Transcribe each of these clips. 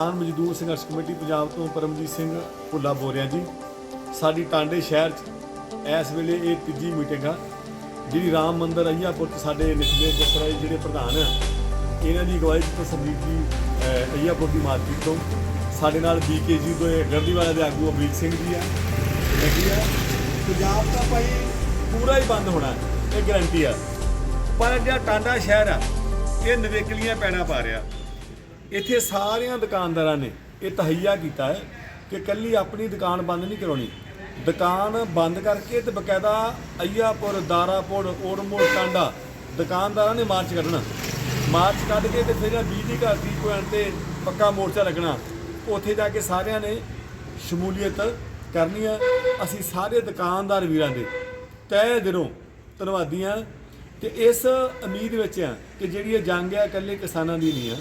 ਕਿਸਾਨ ਮਜ਼ਦੂਰ ਸੰਘਰਸ਼ ਕਮੇਟੀ ਪੰਜਾਬ ਤੋਂ ਪਰਮਜੀਤ ਸਿੰਘ ਭੁੱਲਾ ਬੋਲ ਰਿਹਾ ਜੀ। ਸਾਡੀ ਟਾਂਡੇ ਸ਼ਹਿਰ 'ਚ ਇਸ ਵੇਲੇ ਇਹ ਤੀਜੀ ਮੀਟਿੰਗ ਆ। ਜਿਹੜੀ ਰਾਮ ਮੰਦਰ ਅਈਆਪੁਰ 'ਚ ਸਾਡੇ ਨਿਖਲੇ ਜਸਰਾਏ ਜਿਹੜੇ ਪ੍ਰਧਾਨ ਆ ਇਹਨਾਂ ਦੀ ਅਗਵਾਈ 'ਚ ਸੰਦੀਪ ਜੀ ਅਹ, ਦੀ ਮਾਰਕੀਟ ਤੋਂ। ਸਾਡੇ ਨਾਲ ਬੀਕੇਜੀ ਤੋਂ ਇਹ ਗਰਦੀਵਾਲਾ ਦੇ ਆਗੂ ਅਮਰੀਕ ਸਿੰਘ ਜੀ ਆ ਲੱਗੀ ਆ। ਪੰਜਾਬ ਦਾ ਭਾਈ ਪੂਰਾ ਹੀ ਬੰਦ ਹੋਣਾ ਇਹ ਗਰੰਟੀ ਆ। ਪਰ ਜਿਹੜਾ ਟਾਂਡਾ ਸ਼ਹਿਰ ਆ ਇਹ ਨਵੇਕਲੀਆਂ ਪੈਣਾ ਪਾ ਰਿਹਾ। ਇੱਥੇ ਸਾਰਿਆਂ ਦੁਕਾਨਦਾਰਾਂ ਨੇ ਇਹ ਤਹਈਆ ਕੀਤਾ ਹੈ ਕਿ ਕੱਲੀ ਆਪਣੀ ਦੁਕਾਨ ਬੰਦ ਨਹੀਂ ਕਰਾਉਣੀ। ਦੁਕਾਨ ਬੰਦ ਕਰਕੇ ਤੇ ਬਕਾਇਦਾ ਅਈਆਪੁਰ, ਦਾਰਾਪੁਰ, ਓੜਮੋੜ, ਟਾਂਡਾ ਦੁਕਾਨਦਾਰਾਂ ਨੇ ਮਾਰਚ ਕੱਢਣਾ। ਮਾਰਚ ਕੱਢ ਕੇ ਤੇ ਫਿਰ ਬਿਜਲੀ ਘਰ ਦੀ ਪੁਆਇੰਟ ਤੇ ਪੱਕਾ ਮੋਰਚਾ ਲੱਗਣਾ। ਉੱਥੇ ਜਾ ਕੇ ਸਾਰਿਆਂ ਨੇ ਸ਼ਮੂਲੀਅਤ ਕਰਨੀ ਆ ਅਸੀਂ ਸਾਰੇ ਦੁਕਾਨਦਾਰ ਵੀਰਾਂ ਦੇ ਤਹਿ ਦਿਲੋਂ ਧੰਨਵਾਦੀ ਹਾਂ ਤੇ ਇਸ ਉਮੀਦ ਵਿੱਚ ਆ ਕਿ ਜਿਹੜੀ ਇਹ ਜੰਗ ਆ ਇਕੱਲੇ ਕਿਸਾਨਾਂ ਦੀ ਨਹੀਂ ਆ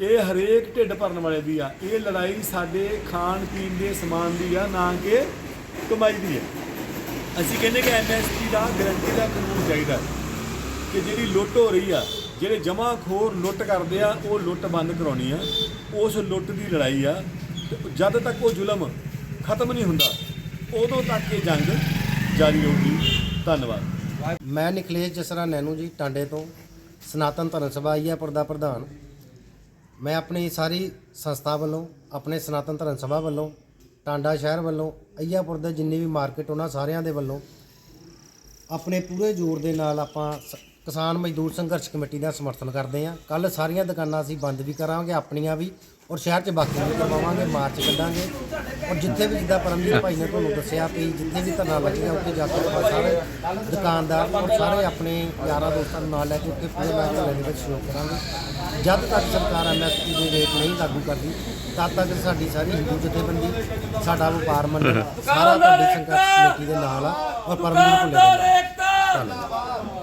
ਇਹ ਹਰੇਕ ਢਿੱਡ ਭਰਨ ਵਾਲੇ ਦੀ ਆ। ਇਹ ਲੜਾਈ ਸਾਡੇ ਖਾਣ, ਪੀਣ ਦੇ ਸਮਾਨ ਦੀ ਆ, ਨਾ ਕਿ ਕਮਾਈ ਦੀ ਆ। ਅਸੀਂ ਕਹਿੰਦੇ ਕਿ ਐਮਐਸਪੀ ਦਾ ਗਰੰਟੀ ਦਾ ਕਾਨੂੰਨ ਚਾਹੀਦਾ ਕਿ ਜਿਹੜੀ ਲੁੱਟ ਹੋ ਰਹੀ ਆ, ਜਿਹੜੇ ਜਮਾਖੋਰ ਲੁੱਟ ਕਰਦੇ ਆ, ਉਹ ਲੁੱਟ ਬੰਦ ਕਰਾਉਣੀ ਆ। ਉਸ ਲੁੱਟ ਦੀ ਲੜਾਈ ਆ। ਜਦ ਤੱਕ ਉਹ ਜ਼ੁਲਮ ਖਤਮ ਨਹੀਂ ਹੁੰਦਾ, ਉਦੋਂ ਤੱਕ ਇਹ ਜੰਗ ਜਾਰੀ ਰਹੂਗੀ। ਧੰਨਵਾਦ। ਮੈਂ ਨਿਖਲੇਸ਼ ਜਸਰਾ ਨੈਨੂ ਜੀ, ਟਾਂਡੇ ਤੋਂ। ਸਨਾਤਨ ਧਰਮ ਸਭਾ ਅਈਆਪੁਰ ਦਾ ਪ੍ਰਧਾਨ। ਮੈਂ ਆਪਣੀ ਸਾਰੀ ਸੰਸਥਾ ਵੱਲੋਂ, ਆਪਣੇ ਸਨਾਤਨ ਧਰਮ ਸਭਾ ਵੱਲੋਂ, ਟਾਂਡਾ ਸ਼ਹਿਰ ਵੱਲੋਂ, ਅਈਆਪੁਰ ਦੇ ਜਿੰਨੀ ਵੀ ਮਾਰਕੀਟ ਉਹਨਾਂ ਸਾਰਿਆਂ ਦੇ ਵੱਲੋਂ, ਆਪਣੇ ਪੂਰੇ ਜ਼ੋਰ ਦੇ ਨਾਲ ਆਪਾਂ ਸ- ਕਿਸਾਨ ਮਜ਼ਦੂਰ ਸੰਘਰਸ਼ ਕਮੇਟੀ ਦਾ ਸਮਰਥਨ ਕਰਦੇ ਹਾਂ। ਕੱਲ ਸਾਰੀਆਂ ਦੁਕਾਨਾਂ ਅਸੀਂ ਬੰਦ ਵੀ ਕਰਾਂਗੇ, ਆਪਣੀਆਂ ਵੀ, ਔਰ ਸ਼ਹਿਰ 'ਚ ਬਾਕੀ ਵੀ ਕਰਵਾਵਾਂਗੇ, ਮਾਰਚ ਕੱਢਾਂਗੇ। ਔਰ ਜਿੱਥੇ ਵੀ ਜਿੱਦਾਂ ਪਰਮਜੀਤ ਭਾਈ ਨੇ ਤੁਹਾਨੂੰ ਦੱਸਿਆ ਵੀ ਜਿੱਥੇ ਵੀ ਧਰਨਾ ਲੱਗੇਗਾ, ਉੱਥੇ ਜਾ ਕੇ ਆਪਾਂ ਸਾਰੇ ਦੁਕਾਨਦਾਰ ਔਰ ਸਾਰੇ ਆਪਣੇ ਯਾਰਾਂ ਦੋਸਤਾਂ ਨੂੰ ਨਾਲ ਲੈ ਕੇ ਉੱਥੇ ਪੂਰੇ ਮੈਂ ਧਰਨੇ ਦੇ ਵਿੱਚ ਸਹਿਯੋਗ ਕਰਾਂਗੇ। ਜਦ ਤੱਕ ਸਰਕਾਰ ਐਮਐਸਪੀ ਦੇ ਰੇਟ ਨਹੀਂ ਲਾਗੂ ਕਰਦੀ, ਤਦ ਤੱਕ ਸਾਡੀ ਸਾਰੀ ਹਿੰਦੂ ਜਥੇਬੰਦੀ, ਸਾਡਾ ਵਪਾਰ ਮੰਡਲ, ਸਾਰਾ ਤੁਹਾਡੀ ਸੰਘਰਸ਼ ਕਮੇਟੀ ਦੇ ਨਾਲ ਆ, ਔਰ ਪਰਮਜੀਤ ਭੁੱਲੇ ਧੰਨਵਾਦ।